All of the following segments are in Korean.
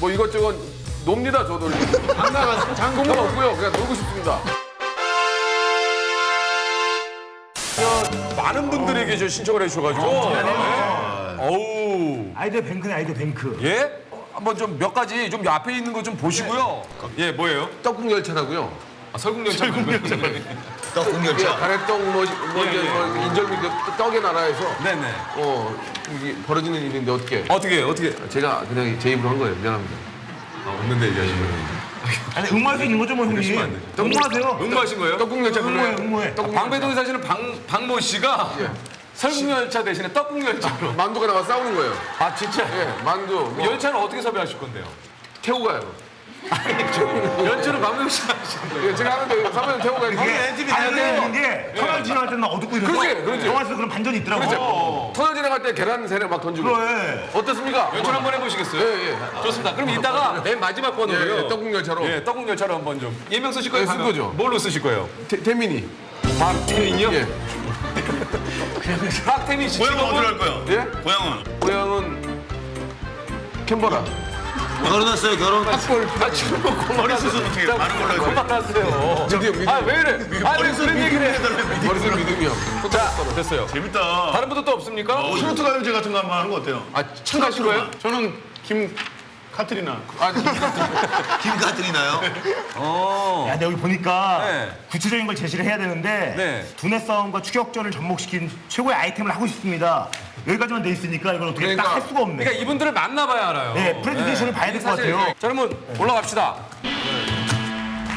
뭐 이것저것 놉니다 저도. 장난은 장군은 없고요. 그냥 놀고 싶습니다. 많은 분들에게 저 신청을 해주셔가지고. 어우. 아이디어 뱅크네 아이디어 뱅크. 예? 한번 좀 몇 가지 좀 앞에 있는 거 좀 보시고요. 예, 뭐예요? 떡국 열차라고요. 아, 설국열차. 떡국열차. 가래떡 뭐, 뭐, 이제 뭐 인절미 그 떡의 나라에서 네네. 어 이게 벌어지는 일인데 어떻게? 어떻게, 어떻게. 제가 그냥 제 입으로 한 거예요. 미안합니다. 아, 없는데 얘기하시면. 아니 응모할 수 있는 거죠 뭐 형님. 응모하세요. 응모하신 거예요? 떡국 열차 응모해 불러요. 응모해. 떡국 방배동에 사시는 방, 박모 씨가 설국열차 대신에 떡국열차로. 만두가 나와 싸우는 거예요. 아, 진짜? 예, 만두 뭐 열차는 어떻게 섭외하실 건데요? 태우고 가요. 연주는 박명 씨가 하시는 거예요. 예, 제가 하는데 사면 태우고 가요. 이게 반전이 있는 게 터널 지나갈 때는 막 어둡고 이래서 그렇지, 그렇지. 영화에서 그런 반전이 있더라고. 터널 지나갈 때 계란 세례 막 던지고. 그래. 어떻습니까? 연출 한번 해보시겠어요? 예, 예. 좋습니다. 그럼 이따가 맨 마지막 예, 번호로요. 예, 떡국 열차로. 예, 떡국 열차로 한번 좀. 예명 쓰실 거예요? 예, 쓸 가면? 거죠. 뭘로 쓰실 거예요? 태, 태민이. 박태민이요? 예. 박태민 씨 고향은? 어디로 갈 거야? 예? 고향은? 고향은 캔버라. 결혼했어요, 결혼. 학벌. 아, 지금 머리 수술 어떻게 해? 많은 걸로 해서. 그만하세요. 드디어 믿음. 아, 왜 이래? 아, 왜 그런 얘기를 해? 머리속 믿음이요. 자, 됐어요. 재밌다. 다른 분들 또 없습니까? 트로트 가요제 같은 거 한번 하는 거 어때요? 아, 참가하실 거예요? 저는 김 카트리나. 아, 김카트리나요? 야, 근데 여기 보니까 네. 구체적인 걸 제시를 해야 되는데 네. 두뇌 싸움과 추격전을 접목시킨 최고의 아이템을 하고 싶습니다. 여기까지만 돼 있으니까 이걸 어떻게 그러니까- 딱할 수가 없네. 그러니까 이분들을 만나봐야 알아요. 네, 프레젠테이션을 봐야 될 것 사실- 같아요. 자, 그러면 올라갑시다.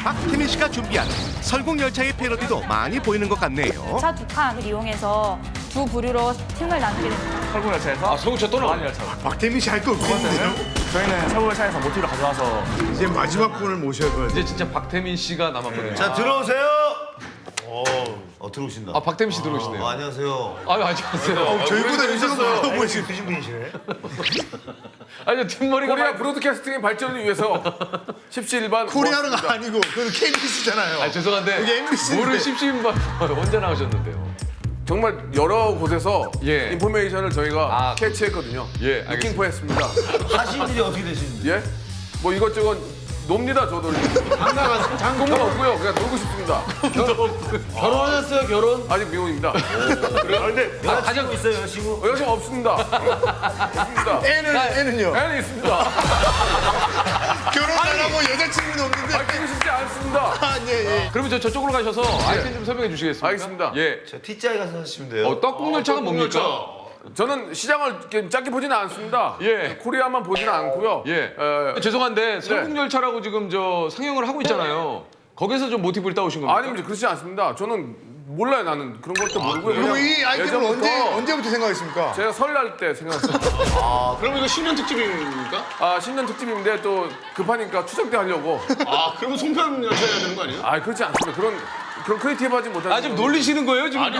박태민 씨가 준비한 설국 열차의 패러디도 많이 보이는 것 같네요. 차 두 칸을 이용해서 두 부류로 팀을 나누게 됩니다. 아, 서울차 또 나와. 박태민 씨 할 거 없겠는데요? 저희는 서울차에서 모티브를 가져와서 이제 마지막 분을 모셔야 돼. 이제 진짜 박태민 씨가 남았거든요. 자, 들어오세요. 어, 들어오신다. 아, 박태민 씨 들어오시네요. 어, 안녕하세요. 아유, 안녕하세요. 저희보다 많아 보이시. 드신 분이시래. 아니, 뒷머리가. 코리아 막- 브로드캐스팅의 발전을 위해서 십시일반 코리아가 아니고 그건 KBS잖아요. 아, 죄송한데. 이게 MBC 인데. 뭐를 십시인반 혼자 나오셨는데요. 정말 여러 곳에서 예. 인포메이션을 저희가 아, 캐치했거든요. 예, 알겠습니다. 느낌포했습니다. 하신 일이 어떻게 되시는지. 예? 뭐 이것저것 놉니다 저도. 장난은 장군은 없고요. 그냥 놀고 싶습니다. 결혼하셨어요, 결혼? 아직 미혼입니다. 근데 여자 가지고 있어요, 여자친구? 어, 여자 없습니다. 없습니다. 애는 애는요. 애는 있습니다. 결혼 안 하고 여자친구는 없는데. 밝히고 싶지 않습니다. 아, 예, 예. 그러면 저 저쪽으로 가셔서 아이템 좀 설명해 주시겠습니까? 알겠습니다. 예. 저 T자에 가서 하시면 돼요. 어, 떡국열차가 뭡니까? 저는 시장을 이렇게 짧게 보지는 않습니다. 예. 코리아만 보지는 않고요. 예. 에, 죄송한데 설국열차라고 지금 저 상영을 하고 있잖아요. 거기서 좀 모티브를 따오신 겁니까? 아닙니다. 그렇지 않습니다. 저는 몰라요. 나는 그런 것도 모르고요. 그럼 그냥 이 아이템을 예전부터 언제 언제부터 생각했습니까? 제가 설날 때 생각했어요. 그럼 이거 신년 특집입니까? 아 신년 특집인데 또 급하니까 추석 때 하려고. 아, 그러면 송편 열차 해야 되는 거 아니에요? 아 그렇지 않습니다. 그런 그런 크리에이티브하지 못하는. 아, 지금 놀리시는 거예요, 지금? 아니,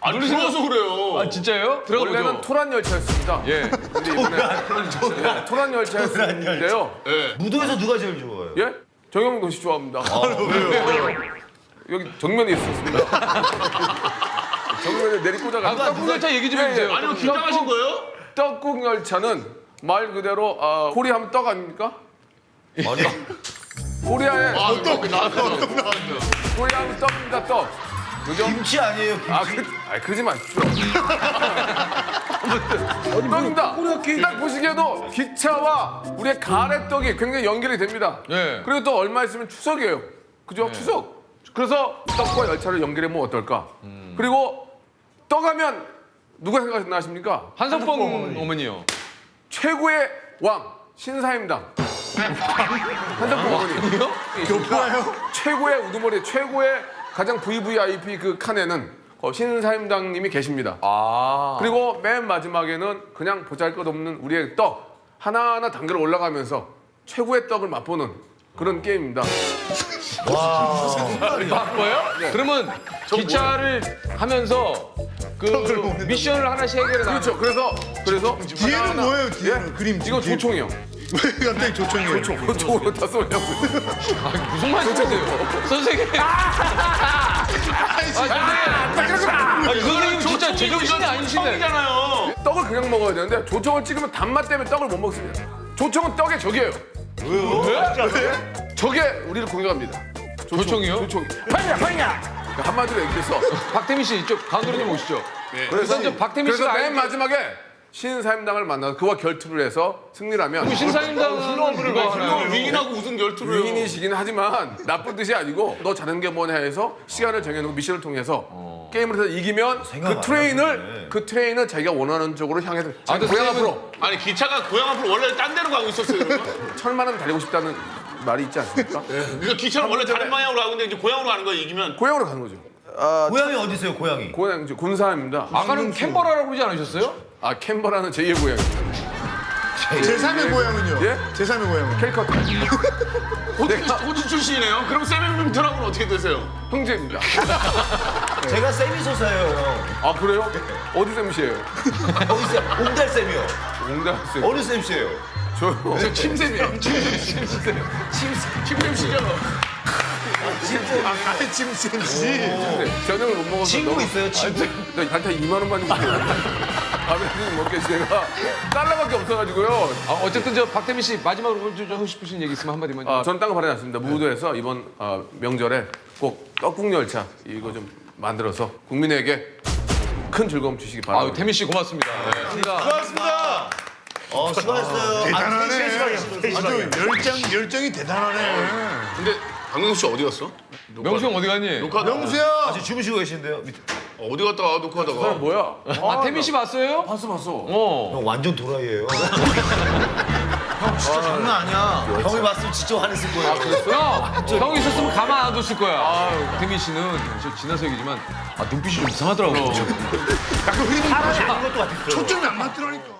부러워서 그래요. 아, 진짜요? 들어가 원래는 보죠. 토란 열차였습니다. 예. 근데 이번에 네, 토란 열차였는데요. 무도에서 누가 제일 좋아요? 예? 정영돈 씨 좋아합니다. 여기 정면에 있었습니다. 정면에 내리꽂아가. 아, 떡국 열차 얘기 좀 해주세요. 아니요, 긴장하신 거예요? 떡국 열차는 말 그대로 아, 코리아 하면 떡 아닙니까? 아니, 코리아의 아, 떡 나왔어. 코리아 하면 떡입니다 떡. 그죠? 김치 아니에요, 김치? 아, 그, 아 그러지 마십시오. 아무튼 떡입니다. 딱 보시기에도 기차와 우리의 가래떡이 굉장히 연결이 됩니다. 예. 그리고 또 얼마 있으면 추석이에요. 그죠? 추석. 그래서 떡과 열차를 연결해 보면 어떨까? 그리고 떡하면 누가 생각나십니까? 한석봉 어머니요. 최고의 왕 신사임당. 한석봉 어머니. 교포예요? 최고의 우두머리, 최고의 가장 VVIP 그 칸에는 어, 신사임당님이 계십니다. 아. 그리고 맨 마지막에는 그냥 보잘것없는 우리의 떡 하나하나 단계로 올라가면서 최고의 떡을 맛보는 그런 게임입니다. 바꿔요? 그러면 기차를 하면서 그 미션을 하나씩 해결해 나가는 그렇죠. 그래서 그래서 뒤에는 하나하나- 뭐예요, 뒤에는? 예? 그림 이거 뒤에. 조총이요. 왜 갑자기 조총이에요? 조총으로 다 쏘려고. 무슨 말씀이세요? 선생님. 아, 이 선생님 진짜 제정신이 아니시네. 떡을 그냥 먹어야 되는데 조청을 찍으면 단맛 때문에 떡을 못 먹습니다. 조청은 떡의 적이에요. 저게 우리를 공격합니다. 조총이요? 조총. 파이야 파이야. 한마디로 얘기해서 박태민 씨 이쪽 좀 오시죠. 그래서 이제 박태민 그래서 씨가 맨 아이디- 마지막에 신사임당을 만나서 그와 결투를 해서 승리를 하면 그럼 신사임당은 그거? 위인하고 무슨 결투를 해요? 위인이시긴 하지만 나쁜 뜻이 아니고 너 잘하는 게 뭐냐 해서 시간을 정해놓고 미션을 통해서 게임을 해서 이기면 그안 트레인을. 그 트레인을 자기가 원하는 쪽으로 향해서 아, 자기 근데 고향 앞으로 아니 기차가 고향 앞으로 원래 딴 데로 가고 있었어요. 그러면? 천만원 달리고 싶다는 말이 있지 않습니까? 그러니까 기차는 원래 다른 방향으로 가고 있는데 이제 고향으로 가는 거야 이기면. 고향으로 가는 거죠. 고향이 어디 있어요? 고향이. 고향 이제 곤사입니다. 아까는 캔버라라고 그러지 않으셨어요? 아 캔버라는 제2의 고향입니다. 제3의 고향은요? 예? 제3의 고향은? 캘커타 호주, 호주 출신이네요. 그럼 세명민터랑은 어떻게 되세요? 형제입니다. 제가 쌤이 소사예요, 아 그래요? 어디? 형. 어디 쌤? 옹달 쌤이요. 옹달 쌤. 어느 쌤 씨예요? 저요. 저 침샘이에요. 침샘. 침샘. 침샘 씨죠. 아니 침샘 씨. 저녁을 못 먹어서 친구 너무- 있어요, 친구? 나 단타 2만 원만 좀받 밥에 먹게 제가 달러밖에 없어가지고요. 아, 어쨌든 저 박태민 씨 마지막으로 좀 하고 싶으신 얘기 있으면 한마디만. 아, 전 딴거 바라지 않습니다. 무도에서 이번 아, 명절에 꼭 떡국 열차 이거 좀 만들어서 국민에게 큰 즐거움 주시기 아, 바랍니다. 태민 씨 고맙습니다. 네. 고맙습니다. 어, 수고하셨어요. 대단하네. 아, 아주 열정 열정이 대단하네. 근데 박명수 씨 어디 갔어? 명수 형 어디 갔니? 녹화 명수야. 아직 주무시고 계신데요? 밑에. 어디 갔다가 녹화하다가. 뭐야? 아, 태민 씨 봤어요? 봤어 봤어. 어. 형 완전 도라이예요. 형 진짜 장난 아니야. 형이 봤으면 진짜 화냈을 거예요. 형, 형이 있었으면 가만 안 뒀을 거야. 아, 태민 씨는 저 지나서 얘기지만 아, 눈빛이 좀 이상하더라고. 약간 흐리는 것도 같았어요. 초점이 안 맞더라니까.